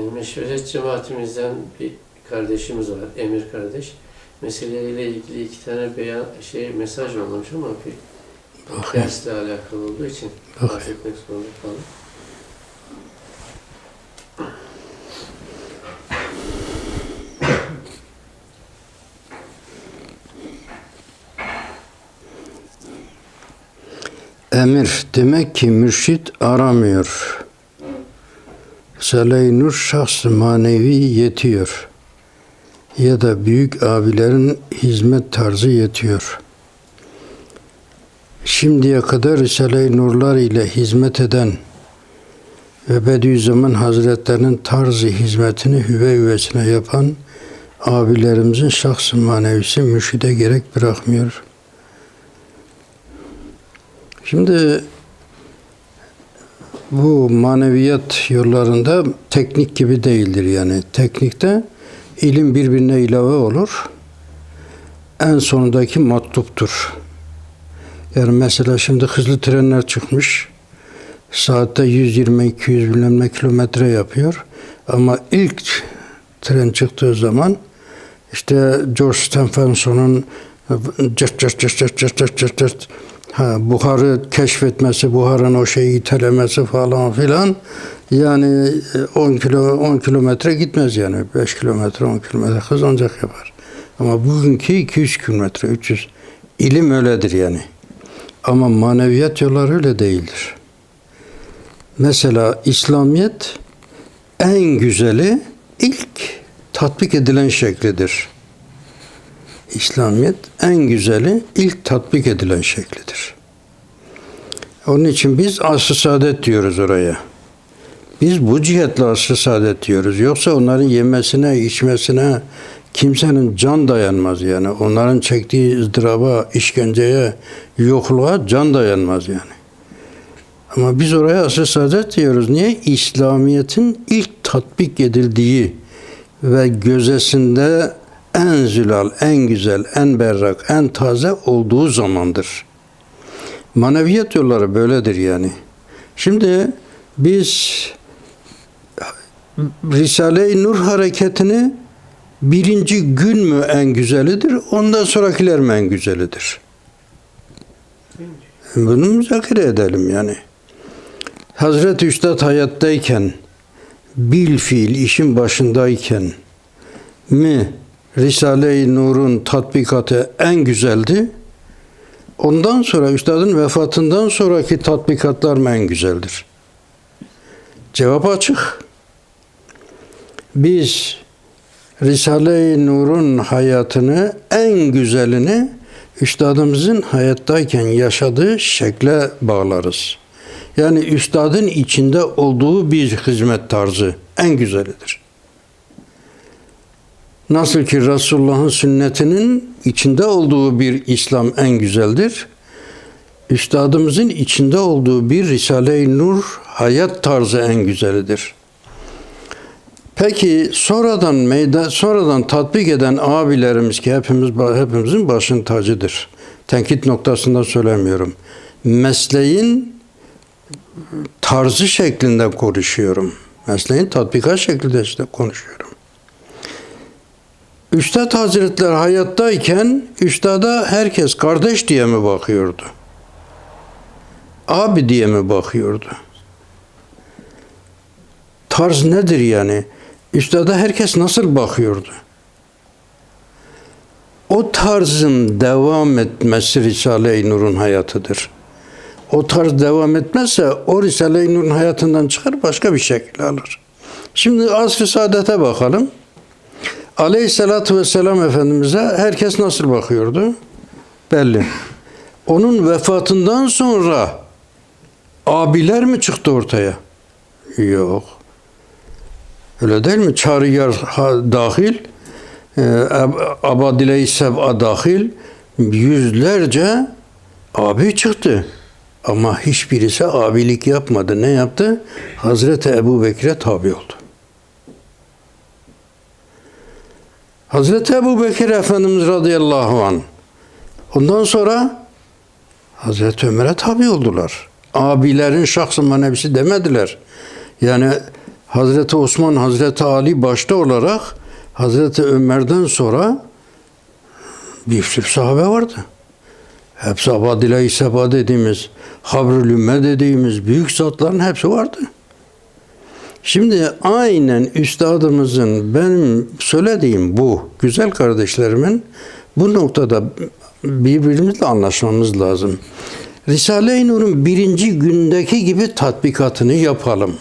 Yani meşveret cemaatimizden bir kardeşimiz var, Emir kardeş. Meseleyle ilgili iki tane beyan, şey mesaj yollamış ama bir Bakayım. dersle alakalı olduğu için Bakayım. bahsetmek zorunda kaldım. Emir demek ki mürşit aramıyor. Salih Nur şahs manevi yetiyor. Ya da büyük abilerin hizmet tarzı yetiyor. Şimdiye kadar Risale-i Nurlar ile hizmet eden ve Bediüzzaman Hazretlerinin tarzı hizmetini hüve hüvesine yapan abilerimizin şahs manevisi mürşide gerek bırakmıyor. Şimdi bu maneviyat yollarında teknik gibi değildir yani. Teknikte ilim birbirine ilave olur. En sonundaki matluptur. Yani mesela şimdi hızlı trenler çıkmış. Saatte 120-200 bilmem ne kilometre yapıyor. Ama ilk tren çıktığı zaman işte George Stephenson cırt cırt cırt cırt cırt cırt cırt ha, buharı keşfetmesi, buharın o şeyi itelemesi falan filan yani e, 10 kilo 10 kilometre gitmez yani 5 kilometre 10 kilometre hız ancak yapar. Ama bugünkü 200 kilometre 300 ilim öyledir yani. Ama maneviyat yolları öyle değildir. Mesela İslamiyet en güzeli ilk tatbik edilen şeklidir. İslamiyet en güzeli ilk tatbik edilen şeklidir. Onun için biz asr-ı saadet diyoruz oraya. Biz bu cihetle asr-ı saadet diyoruz. Yoksa onların yemesine, içmesine kimsenin can dayanmaz yani. Onların çektiği ızdıraba, işkenceye, yokluğa can dayanmaz yani. Ama biz oraya asr-ı saadet diyoruz. Niye? İslamiyet'in ilk tatbik edildiği ve gözesinde en zülal, en güzel, en berrak, en taze olduğu zamandır. Maneviyat yolları böyledir yani. Şimdi biz Risale-i Nur hareketini birinci gün mü en güzelidir, ondan sonrakiler mi en güzelidir? Bunu müzakere edelim yani. Hazreti Üstad hayattayken, bil fiil işin başındayken mi Risale-i Nur'un tatbikatı en güzeldi? Ondan sonra üstadın vefatından sonraki tatbikatlar mı en güzeldir? Cevap açık. Biz Risale-i Nur'un hayatını en güzelini üstadımızın hayattayken yaşadığı şekle bağlarız. Yani üstadın içinde olduğu bir hizmet tarzı en güzelidir. Nasıl ki Resulullah'ın sünnetinin içinde olduğu bir İslam en güzeldir. Üstadımızın içinde olduğu bir Risale-i Nur hayat tarzı en güzelidir. Peki sonradan meydan sonradan tatbik eden abilerimiz ki hepimiz hepimizin başın tacıdır. Tenkit noktasında söylemiyorum. Mesleğin tarzı şeklinde konuşuyorum. Mesleğin tatbikat şeklinde işte konuşuyorum. Üstad Hazretleri hayattayken üstada herkes kardeş diye mi bakıyordu? Abi diye mi bakıyordu? Tarz nedir yani? Üstada herkes nasıl bakıyordu? O tarzın devam etmesi Risale-i Nur'un hayatıdır. O tarz devam etmezse o Risale-i Nur'un hayatından çıkar başka bir şekil alır. Şimdi asr-ı saadete bakalım. Aleyhissalatü vesselam Efendimiz'e herkes nasıl bakıyordu? Belli. Onun vefatından sonra abiler mi çıktı ortaya? Yok. Öyle değil mi? Çariyar dahil, e, Abadile-i Seb'a dahil yüzlerce abi çıktı. Ama hiçbirisi abilik yapmadı. Ne yaptı? Hazreti Ebu Bekir'e tabi oldu. Hazreti Ebu Bekir Efendimiz radıyallahu an. Ondan sonra Hazreti Ömer'e tabi oldular. Abilerin şahsı manevisi demediler. Yani Hazreti Osman, Hazreti Ali başta olarak Hazreti Ömer'den sonra bir sürü sahabe vardı. Hepsi Abadile-i Seba dediğimiz, Habrül Ümme dediğimiz büyük zatların hepsi vardı. Şimdi aynen üstadımızın benim söylediğim bu güzel kardeşlerimin bu noktada birbirimizle anlaşmamız lazım. Risale-i Nur'un birinci gündeki gibi tatbikatını yapalım.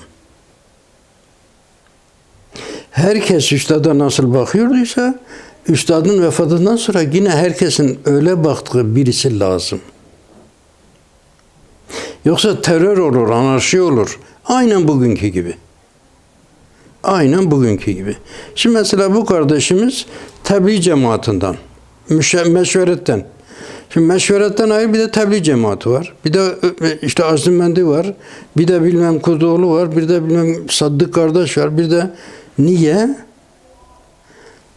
Herkes üstada nasıl bakıyorduysa üstadın vefatından sonra yine herkesin öyle baktığı birisi lazım. Yoksa terör olur, anarşi olur. Aynen bugünkü gibi. Aynen bugünkü gibi. Şimdi mesela bu kardeşimiz tebliğ cemaatinden, meşveretten. Şimdi meşveretten ayrı bir de tebliğ cemaati var. Bir de e, işte Azimendi var. Bir de bilmem Kuzuoğlu var. Bir de bilmem Sadık kardeş var. Bir de niye?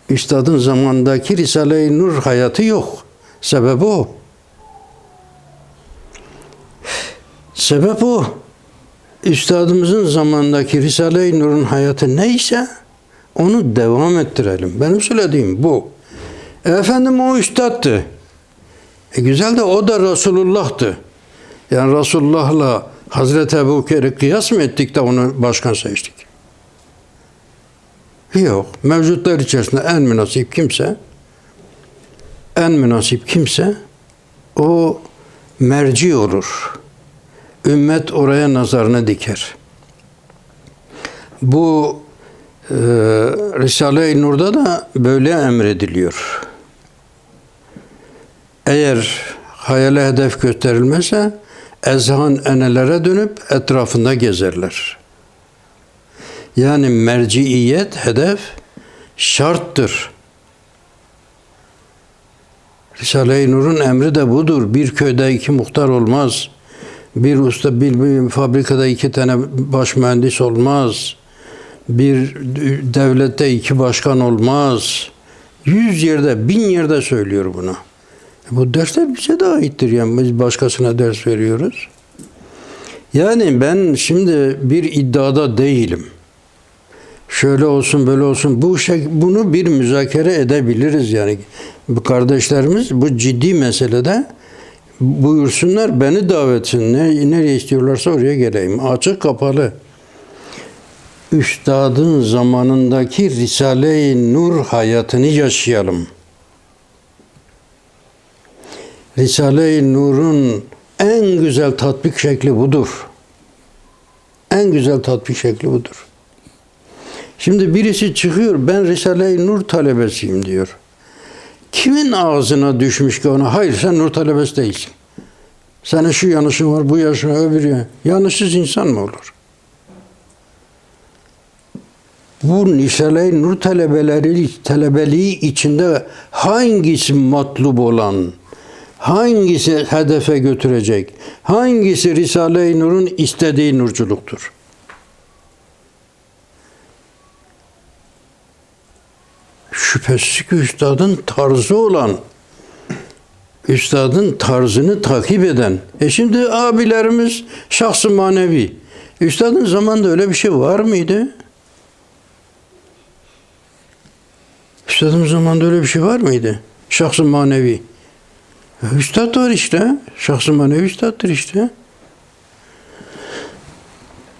Üstadın zamandaki Risale-i Nur hayatı yok. Sebebi o. Sebep o. Üstadımızın zamandaki Risale-i Nur'un hayatı neyse onu devam ettirelim. Benim söylediğim bu. E, efendim o üstattı. E güzel de o da Resulullah'tı. Yani Resulullah'la Hazreti Ebu Bekir'i kıyas mı ettik de onu başkan seçtik? Yok. Mevcutlar içerisinde en münasip kimse en münasip kimse o merci olur. Ümmet oraya nazarını diker. Bu e, Risale-i Nur'da da böyle emrediliyor. Eğer hayale hedef gösterilmezse ezhan enelere dönüp etrafında gezerler. Yani merciiyet hedef şarttır. Risale-i Nur'un emri de budur. Bir köyde iki muhtar olmaz. Bir usta bir, bir fabrikada iki tane baş mühendis olmaz. Bir devlette iki başkan olmaz. Yüz yerde, bin yerde söylüyor bunu. Bu dersler bize de aittir yani biz başkasına ders veriyoruz. Yani ben şimdi bir iddiada değilim. Şöyle olsun böyle olsun bu şey, bunu bir müzakere edebiliriz yani. Bu kardeşlerimiz bu ciddi meselede buyursunlar beni davet etsin. Ne, nereye istiyorlarsa oraya geleyim. Açık kapalı. Üstadın zamanındaki Risale-i Nur hayatını yaşayalım. Risale-i Nur'un en güzel tatbik şekli budur. En güzel tatbik şekli budur. Şimdi birisi çıkıyor, ben Risale-i Nur talebesiyim diyor. Kimin ağzına düşmüş ki ona, hayır sen Nur talebesi değilsin. Senin şu yanlışın var, bu yaşın öbür yan. Yanlışsız insan mı olur? Bu Risale-i Nur talebeleri, talebeliği içinde hangisi matlub olan, hangisi hedefe götürecek, hangisi Risale-i Nur'un istediği nurculuktur? Şüphesiz ki üstadın tarzı olan, üstadın tarzını takip eden. E şimdi abilerimiz şahsı manevi. Üstadın zamanında öyle bir şey var mıydı? Üstadın zamanında öyle bir şey var mıydı? Şahsı manevi. E, Üstad var işte. Şahsı manevi üstattır işte.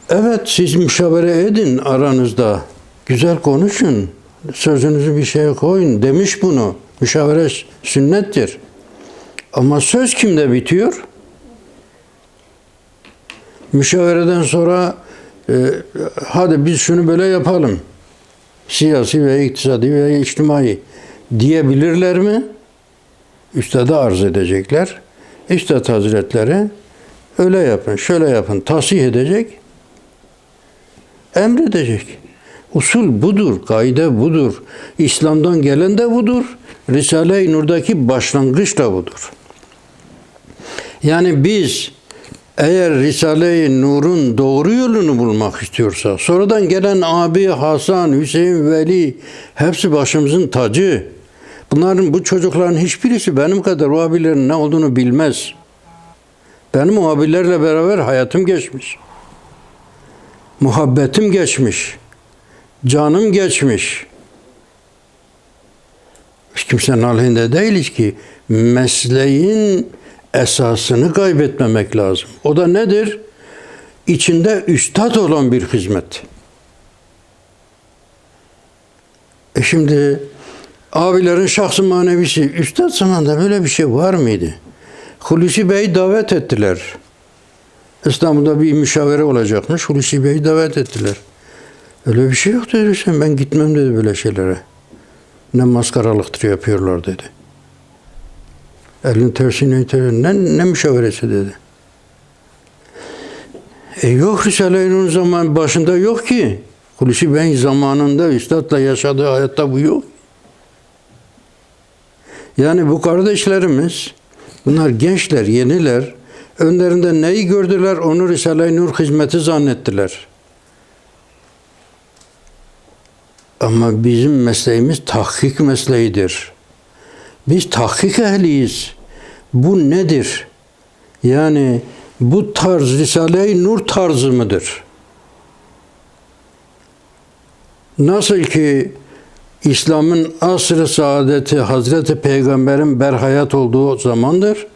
Evet siz müşavere edin aranızda. Güzel konuşun. Sözünüzü bir şeye koyun. Demiş bunu. Müşavere sünnettir. Ama söz kimde bitiyor? Müşavereden sonra e, hadi biz şunu böyle yapalım. Siyasi veya iktisadi veya içtimai diyebilirler mi? Üstada arz edecekler. Üstad Hazretleri öyle yapın, şöyle yapın, tasih edecek, emredecek. Usul budur, kaide budur. İslam'dan gelen de budur. Risale-i Nur'daki başlangıç da budur. Yani biz eğer Risale-i Nur'un doğru yolunu bulmak istiyorsa, sonradan gelen abi Hasan, Hüseyin, Veli hepsi başımızın tacı. Bunların bu çocukların hiçbirisi benim kadar o abilerin ne olduğunu bilmez. Benim o abilerle beraber hayatım geçmiş. Muhabbetim geçmiş. Canım geçmiş. Hiç kimsenin aleyhinde değiliz ki mesleğin esasını kaybetmemek lazım. O da nedir? İçinde üstad olan bir hizmet. E şimdi abilerin şahsı manevisi üstad zamanında böyle bir şey var mıydı? Hulusi Bey'i davet ettiler. İstanbul'da bir müşavere olacakmış. Hulusi Bey'i davet ettiler. Öyle bir şey yok dedi sen ben gitmem dedi böyle şeylere. Ne maskaralıktır yapıyorlar dedi. Elin tersine iterir. Ne, ne müşaveresi dedi. E yok Risale-i zaman başında yok ki. Hulusi Bey'in zamanında üstadla yaşadığı hayatta bu yok. Yani bu kardeşlerimiz, bunlar gençler, yeniler. Önlerinde neyi gördüler? Onu Risale-i Nur hizmeti zannettiler. Ama bizim mesleğimiz tahkik mesleğidir. Biz tahkik ehliyiz. Bu nedir? Yani bu tarz Risale-i Nur tarzı mıdır? Nasıl ki İslam'ın asr-ı saadeti Hazreti Peygamber'in berhayat olduğu zamandır.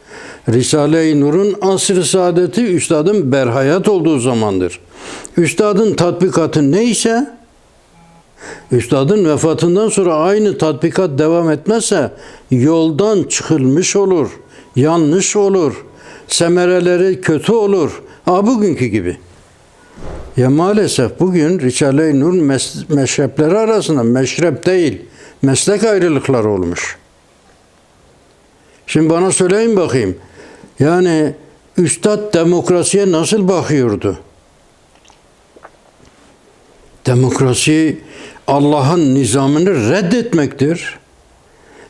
Risale-i Nur'un asr-ı saadeti Üstad'ın berhayat olduğu zamandır. Üstad'ın tatbikatı neyse Üstadın vefatından sonra aynı tatbikat devam etmezse yoldan çıkılmış olur, yanlış olur, semereleri kötü olur. Ha bugünkü gibi. Ya maalesef bugün Risale-i Nur mes- meşrepleri arasında meşrep değil, meslek ayrılıkları olmuş. Şimdi bana söyleyin bakayım. Yani Üstad demokrasiye nasıl bakıyordu? Demokrasi Allah'ın nizamını reddetmektir.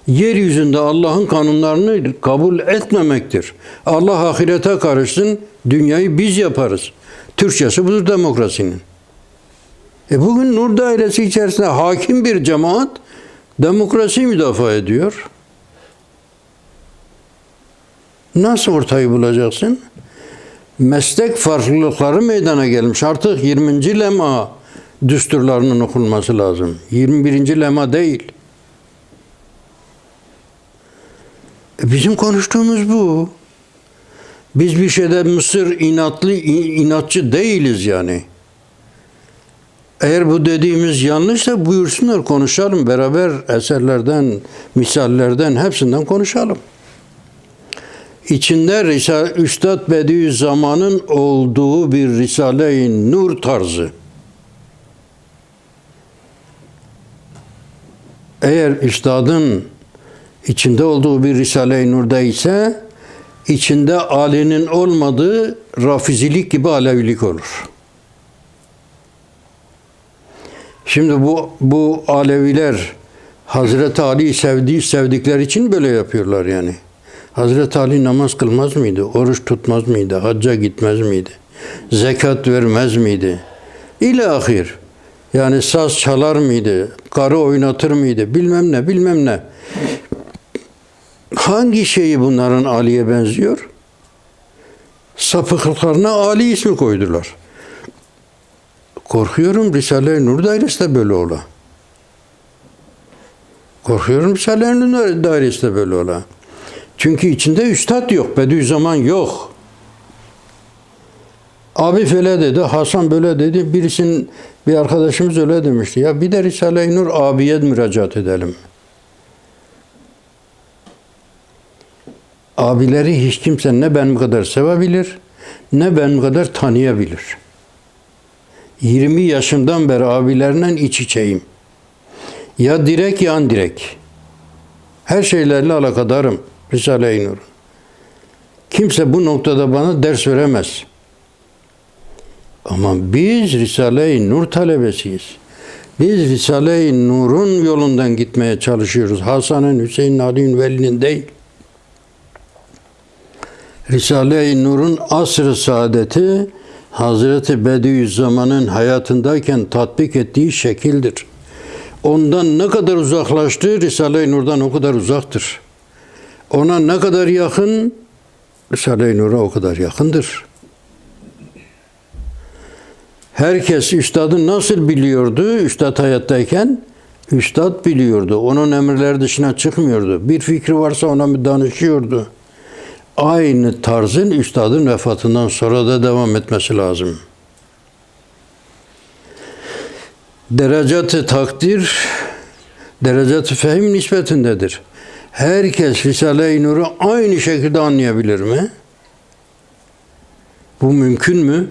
Yeryüzünde Allah'ın kanunlarını kabul etmemektir. Allah ahirete karışsın, dünyayı biz yaparız. Türkçesi budur demokrasinin. E bugün Nur Dairesi içerisinde hakim bir cemaat demokrasiyi müdafaa ediyor. Nasıl ortayı bulacaksın? Meslek farklılıkları meydana gelmiş. Artık 20. lema düsturlarının okunması lazım. 21. lema değil. E bizim konuştuğumuz bu. Biz bir şeyde Mısır inatlı, inatçı değiliz yani. Eğer bu dediğimiz yanlışsa buyursunlar konuşalım. Beraber eserlerden, misallerden hepsinden konuşalım. İçinde Risale, Üstad Bediüzzaman'ın olduğu bir Risale-i Nur tarzı. Eğer üstadın içinde olduğu bir Risale-i Nur'da ise içinde Ali'nin olmadığı rafizilik gibi Alevilik olur. Şimdi bu bu Aleviler Hazreti Ali'yi sevdiği sevdikleri için böyle yapıyorlar yani. Hazreti Ali namaz kılmaz mıydı? Oruç tutmaz mıydı? Hacca gitmez miydi? Zekat vermez miydi? İlahir. Yani saz çalar mıydı? Karı oynatır mıydı? Bilmem ne, bilmem ne. Hangi şeyi bunların Ali'ye benziyor? Sapıklıklarına Ali ismi koydular. Korkuyorum Risale-i Nur dairesi de böyle ola. Korkuyorum Risale-i Nur dairesi de böyle ola. Çünkü içinde üstad yok, Bediüzzaman yok. Abi öyle dedi, Hasan böyle dedi. Birisinin bir arkadaşımız öyle demişti. Ya bir de Risale-i Nur abiye müracaat edelim. Abileri hiç kimse ne benim kadar sevebilir, ne benim kadar tanıyabilir. 20 yaşımdan beri abilerle iç içeyim. Ya direk ya andirek. Her şeylerle alakadarım Risale-i Nur'un. Kimse bu noktada bana ders veremez. Ama biz Risale-i Nur talebesiyiz. Biz Risale-i Nur'un yolundan gitmeye çalışıyoruz. Hasan'ın, Hüseyin, Ali'nin, Veli'nin değil. Risale-i Nur'un asr-ı saadeti Hazreti Bediüzzaman'ın hayatındayken tatbik ettiği şekildir. Ondan ne kadar uzaklaştı, Risale-i Nur'dan o kadar uzaktır. Ona ne kadar yakın, Risale-i Nur'a o kadar yakındır. Herkes üstadı nasıl biliyordu üstad hayattayken? Üstad biliyordu. Onun emirler dışına çıkmıyordu. Bir fikri varsa ona mı danışıyordu? Aynı tarzın üstadın vefatından sonra da devam etmesi lazım. Derecat-ı takdir, derecat-ı fehim nispetindedir. Herkes Risale-i Nur'u aynı şekilde anlayabilir mi? Bu mümkün mü?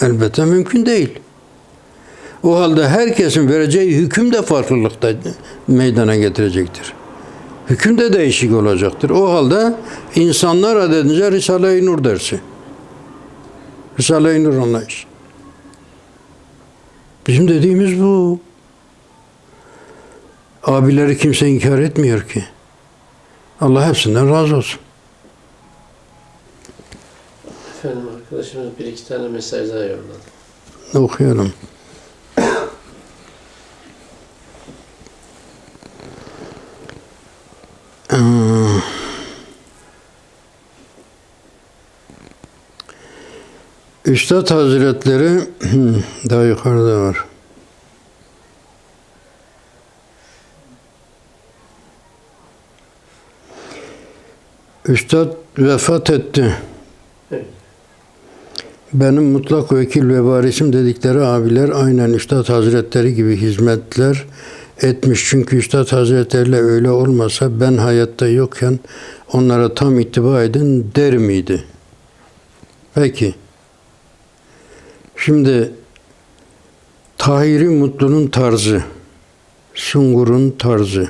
Elbette mümkün değil. O halde herkesin vereceği hüküm de farklılıkta meydana getirecektir. Hüküm de değişik olacaktır. O halde insanlar adedince Risale-i Nur dersi. Risale-i Nur anlayış. Bizim dediğimiz bu. Abileri kimse inkar etmiyor ki. Allah hepsinden razı olsun. Efendim arkadaşımız bir iki tane mesaj daha yolladı. Okuyalım. Aa. Üstad Hazretleri daha yukarıda var. Üstad vefat etti. Evet. Benim mutlak vekil ve varisim dedikleri abiler aynen Üstad Hazretleri gibi hizmetler etmiş. Çünkü Üstad Hazretleriyle öyle olmasa ben hayatta yokken onlara tam ittiba edin der miydi? Peki. Şimdi Tahiri Mutlu'nun tarzı, Sungur'un tarzı,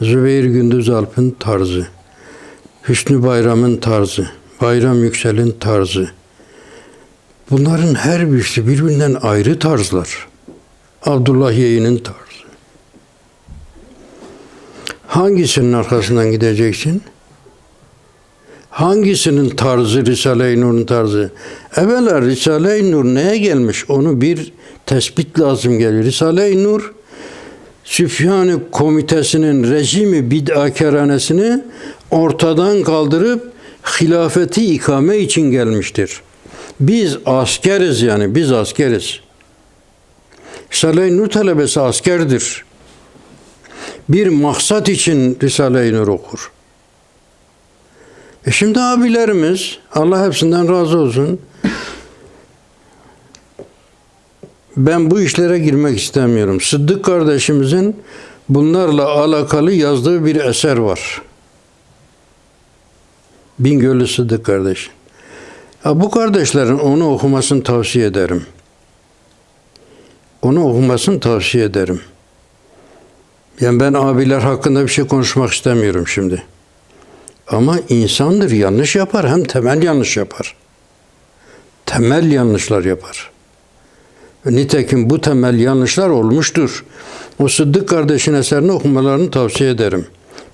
Zübeyir Gündüz Alp'ın tarzı, Hüsnü Bayram'ın tarzı, Bayram Yüksel'in tarzı, Bunların her birisi birbirinden ayrı tarzlar. Abdullah Yeğen'in tarzı. Hangisinin arkasından gideceksin? Hangisinin tarzı Risale-i Nur'un tarzı? Evvela Risale-i Nur neye gelmiş? Onu bir tespit lazım geliyor. Risale-i Nur Süfyan-ı Komitesi'nin rejimi bid'akaranesini ortadan kaldırıp hilafeti ikame için gelmiştir. Biz askeriz yani, biz askeriz. Risale-i Nur talebesi askerdir. Bir maksat için Risale-i Nur okur. E şimdi abilerimiz, Allah hepsinden razı olsun, ben bu işlere girmek istemiyorum. Sıddık kardeşimizin bunlarla alakalı yazdığı bir eser var. Bingöl'lü Sıddık kardeş. Bu kardeşlerin onu okumasını tavsiye ederim. Onu okumasını tavsiye ederim. Yani ben abiler hakkında bir şey konuşmak istemiyorum şimdi. Ama insandır, yanlış yapar. Hem temel yanlış yapar. Temel yanlışlar yapar. Nitekim bu temel yanlışlar olmuştur. O Sıddık kardeşin eserini okumalarını tavsiye ederim.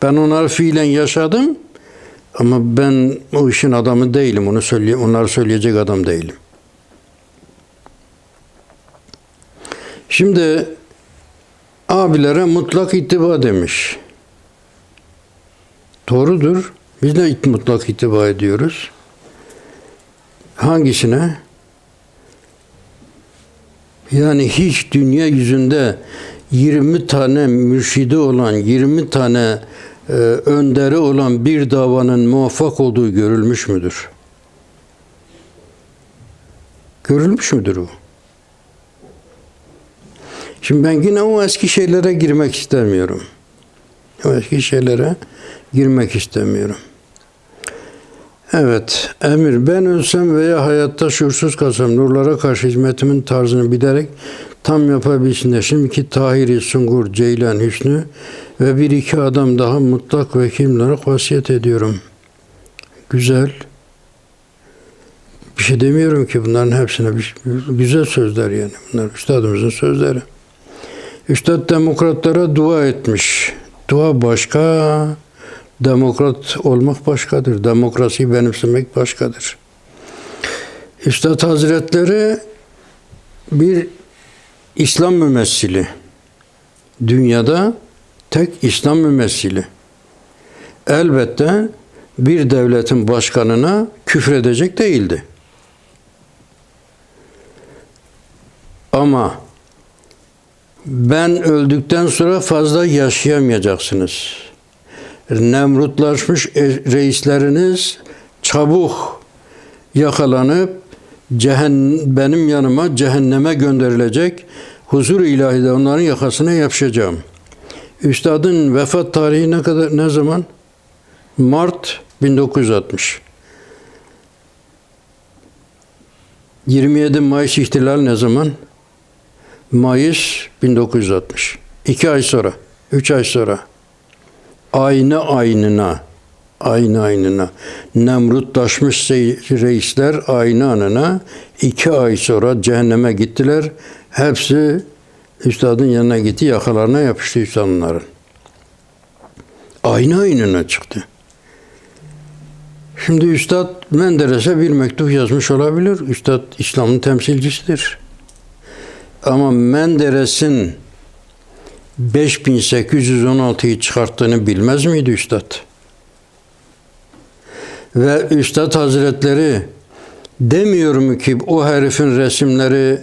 Ben onları fiilen yaşadım. Ama ben o işin adamı değilim. Onu söyle, onları söyleyecek adam değilim. Şimdi abilere mutlak ittiba demiş. Doğrudur. Biz de mutlak ittiba ediyoruz. Hangisine? Yani hiç dünya yüzünde 20 tane mürşidi olan, 20 tane e, önderi olan bir davanın muvaffak olduğu görülmüş müdür? Görülmüş müdür o? Şimdi ben yine o eski şeylere girmek istemiyorum. O eski şeylere girmek istemiyorum. Evet, emir ben ölsem veya hayatta şuursuz kalsam nurlara karşı hizmetimin tarzını bilerek tam yapabilsinler. Şimdiki Tahiri, Sungur, Ceylan, Hüsnü ve bir iki adam daha mutlak vekil olarak vasiyet ediyorum. Güzel. Bir şey demiyorum ki bunların hepsine. Güzel sözler yani. Bunlar üstadımızın sözleri. Üstad demokratlara dua etmiş. Dua başka, demokrat olmak başkadır. Demokrasiyi benimsemek başkadır. Üstad Hazretleri bir İslam mümessili. Dünyada tek İslam mümessili. Elbette bir devletin başkanına küfredecek değildi. Ama ben öldükten sonra fazla yaşayamayacaksınız. Nemrutlaşmış e- reisleriniz çabuk yakalanıp cehen, benim yanıma cehenneme gönderilecek. Huzur ilahide onların yakasına yapışacağım. Üstadın vefat tarihi ne kadar ne zaman? Mart 1960. 27 Mayıs ihtilal ne zaman? Mayıs 1960. İki ay sonra, üç ay sonra. Aynı aynına, aynı aynına. Nemrutlaşmış rey- reisler aynı anına iki ay sonra cehenneme gittiler. Hepsi üstadın yanına gitti, yakalarına yapıştı üstadınların. Aynı aynına çıktı. Şimdi Üstad Menderes'e bir mektup yazmış olabilir. Üstad İslam'ın temsilcisidir. Ama Menderes'in 5816'yı çıkarttığını bilmez miydi Üstad? Ve Üstad Hazretleri demiyorum ki o herifin resimleri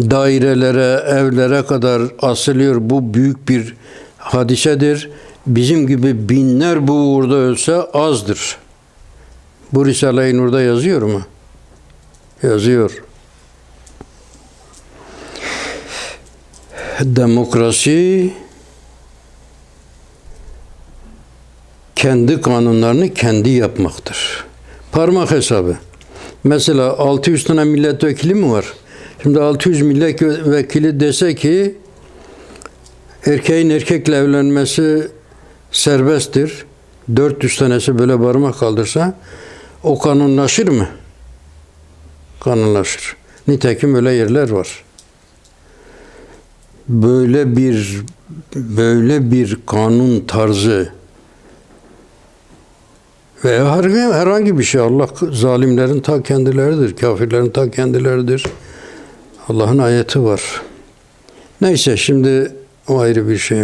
dairelere, evlere kadar asılıyor. Bu büyük bir hadisedir. Bizim gibi binler bu uğurda ölse azdır. Bu Risale-i Nur'da yazıyor mu? Yazıyor. Demokrasi kendi kanunlarını kendi yapmaktır. Parmak hesabı. Mesela 600 tane milletvekili mi var? Şimdi 600 milletvekili dese ki erkeğin erkekle evlenmesi serbesttir. 400 tanesi böyle parmak kaldırsa o kanunlaşır mı? Kanunlaşır. Nitekim öyle yerler var. Böyle bir böyle bir kanun tarzı veya herhangi, herhangi bir şey Allah zalimlerin ta kendileridir, kafirlerin ta kendileridir. Allah'ın ayeti var. Neyse şimdi o ayrı bir şey.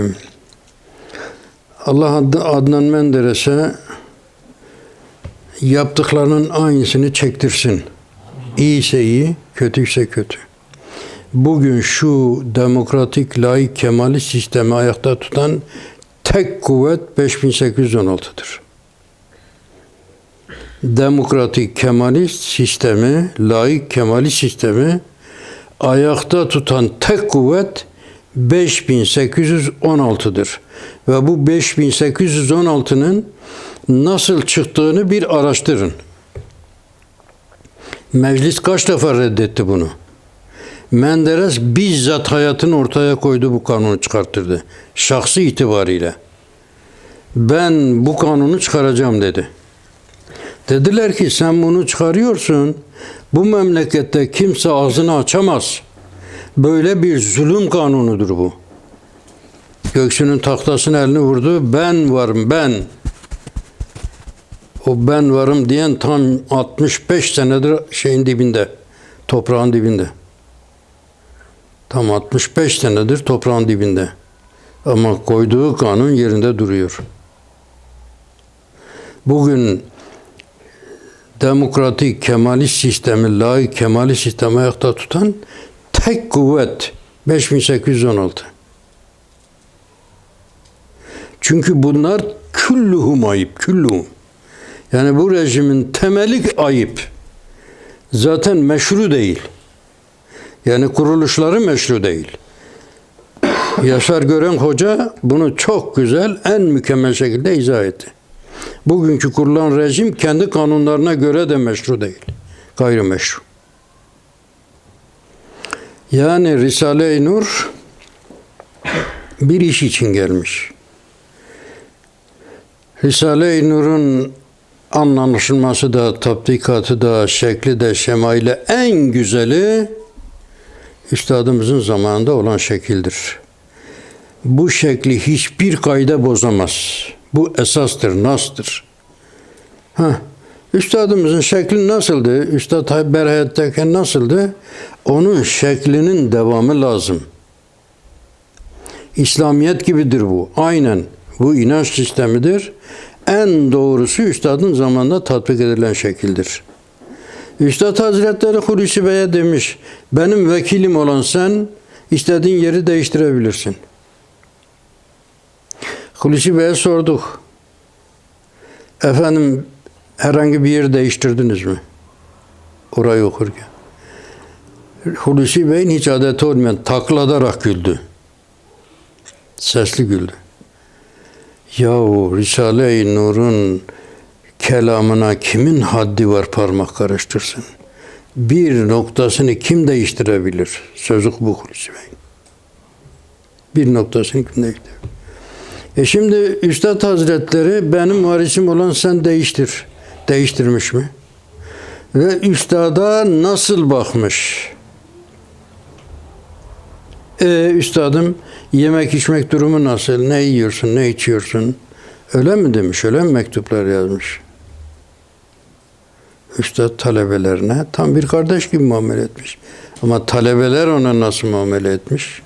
Allah Ad- Adnan Menderes'e yaptıklarının aynısını çektirsin. İyiyse iyi, kötüyse kötü. Bugün şu demokratik, laik, kemalist sistemi ayakta tutan tek kuvvet 5816'dır. Demokratik, kemalist sistemi, laik, kemalist sistemi ayakta tutan tek kuvvet 5816'dır. Ve bu 5816'nın nasıl çıktığını bir araştırın. Meclis kaç defa reddetti bunu? Menderes bizzat hayatını ortaya koydu bu kanunu çıkarttırdı. Şahsı itibariyle. Ben bu kanunu çıkaracağım dedi. Dediler ki sen bunu çıkarıyorsun. Bu memlekette kimse ağzını açamaz. Böyle bir zulüm kanunudur bu. Göksu'nun tahtasına elini vurdu. Ben varım ben. O ben varım diyen tam 65 senedir şeyin dibinde. Toprağın dibinde. Tam 65 senedir toprağın dibinde. Ama koyduğu kanun yerinde duruyor. Bugün demokratik kemalist sistemi, laik kemalist sistemi ayakta tutan tek kuvvet 5816. Çünkü bunlar külluhum ayıp, külluhum. Yani bu rejimin temeli ayıp. Zaten meşru değil. Yani kuruluşları meşru değil. Yaşar Gören Hoca bunu çok güzel, en mükemmel şekilde izah etti. Bugünkü kurulan rejim kendi kanunlarına göre de meşru değil. Gayrimeşru. Yani Risale-i Nur bir iş için gelmiş. Risale-i Nur'un anlaşılması da, tatbikatı da, şekli de, şemaili en güzeli Üstadımızın zamanında olan şekildir. Bu şekli hiçbir kayda bozamaz. Bu esastır, nastır. Ha, Üstadımızın şekli nasıldı? Üstad Berhayattayken nasıldı? Onun şeklinin devamı lazım. İslamiyet gibidir bu. Aynen. Bu inanç sistemidir. En doğrusu üstadın zamanında tatbik edilen şekildir. Üstad Hazretleri Hulusi Bey'e demiş, benim vekilim olan sen istediğin yeri değiştirebilirsin. Hulusi Bey'e sorduk. Efendim herhangi bir yeri değiştirdiniz mi? Orayı okurken. Hulusi Bey'in hiç adeti olmayan takladarak güldü. Sesli güldü. Yahu Risale-i Nur'un kelamına kimin haddi var parmak karıştırsın? Bir noktasını kim değiştirebilir? Sözü bu Hulusi Bey. Bir noktasını kim değiştirebilir? E şimdi Üstad Hazretleri benim varisim olan sen değiştir. Değiştirmiş mi? Ve üstada nasıl bakmış? E, üstadım yemek içmek durumu nasıl? Ne yiyorsun, ne içiyorsun? Öyle mi demiş, öyle mi mektuplar yazmış? Üstad talebelerine tam bir kardeş gibi muamele etmiş. Ama talebeler ona nasıl muamele etmiş?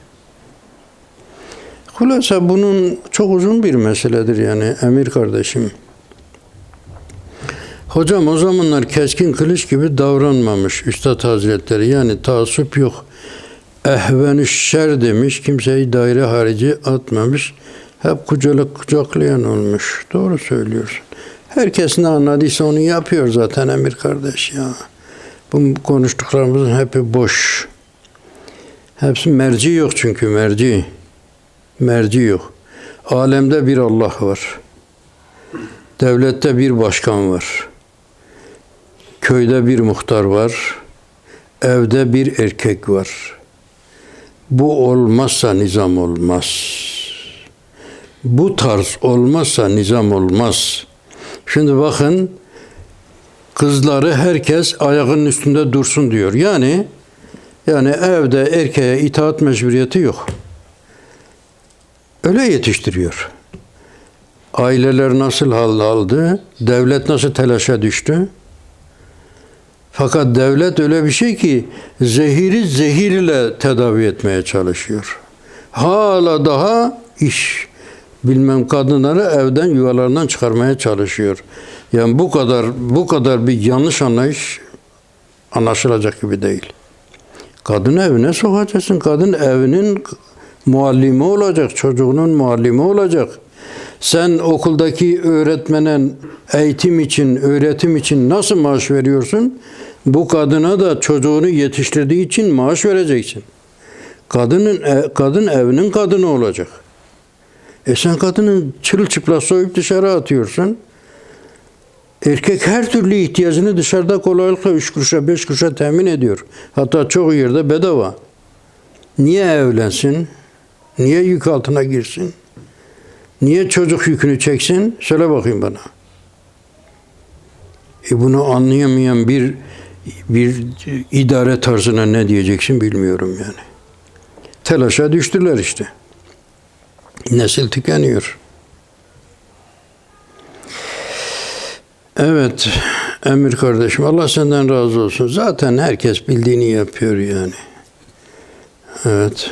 Hulasa bunun çok uzun bir meseledir yani Emir kardeşim. Hocam o zamanlar keskin kılıç gibi davranmamış Üstad Hazretleri. Yani taassup yok. Ehvenü şer demiş. Kimseyi daire harici atmamış. Hep kucak kucaklayan olmuş. Doğru söylüyorsun. Herkes ne anladıysa onu yapıyor zaten Emir kardeş ya. Bu konuştuklarımızın hepi boş. Hepsi merci yok çünkü merci. Merci yok. Alemde bir Allah var. Devlette bir başkan var. Köyde bir muhtar var. Evde bir erkek var. Bu olmazsa nizam olmaz. Bu tarz olmazsa nizam olmaz. Şimdi bakın kızları herkes ayağının üstünde dursun diyor. Yani yani evde erkeğe itaat mecburiyeti yok. Öyle yetiştiriyor. Aileler nasıl hal aldı? Devlet nasıl telaşa düştü? Fakat devlet öyle bir şey ki zehiri zehirle tedavi etmeye çalışıyor. Hala daha iş bilmem kadınları evden yuvalarından çıkarmaya çalışıyor. Yani bu kadar bu kadar bir yanlış anlayış anlaşılacak gibi değil. Kadın evine sokacaksın. Kadın evinin muallimi olacak, çocuğunun muallimi olacak. Sen okuldaki öğretmene eğitim için, öğretim için nasıl maaş veriyorsun? Bu kadına da çocuğunu yetiştirdiği için maaş vereceksin. Kadının e, kadın evinin kadını olacak. E sen kadını çırılçıplak soyup dışarı atıyorsun. Erkek her türlü ihtiyacını dışarıda kolaylıkla 3 kuruşa 5 kuruşa temin ediyor. Hatta çoğu yerde bedava. Niye evlensin? Niye yük altına girsin? Niye çocuk yükünü çeksin? Söyle bakayım bana. E bunu anlayamayan bir bir idare tarzına ne diyeceksin bilmiyorum yani. Telaşa düştüler işte. Nesil tükeniyor. Evet, Emir kardeşim Allah senden razı olsun. Zaten herkes bildiğini yapıyor yani. Evet.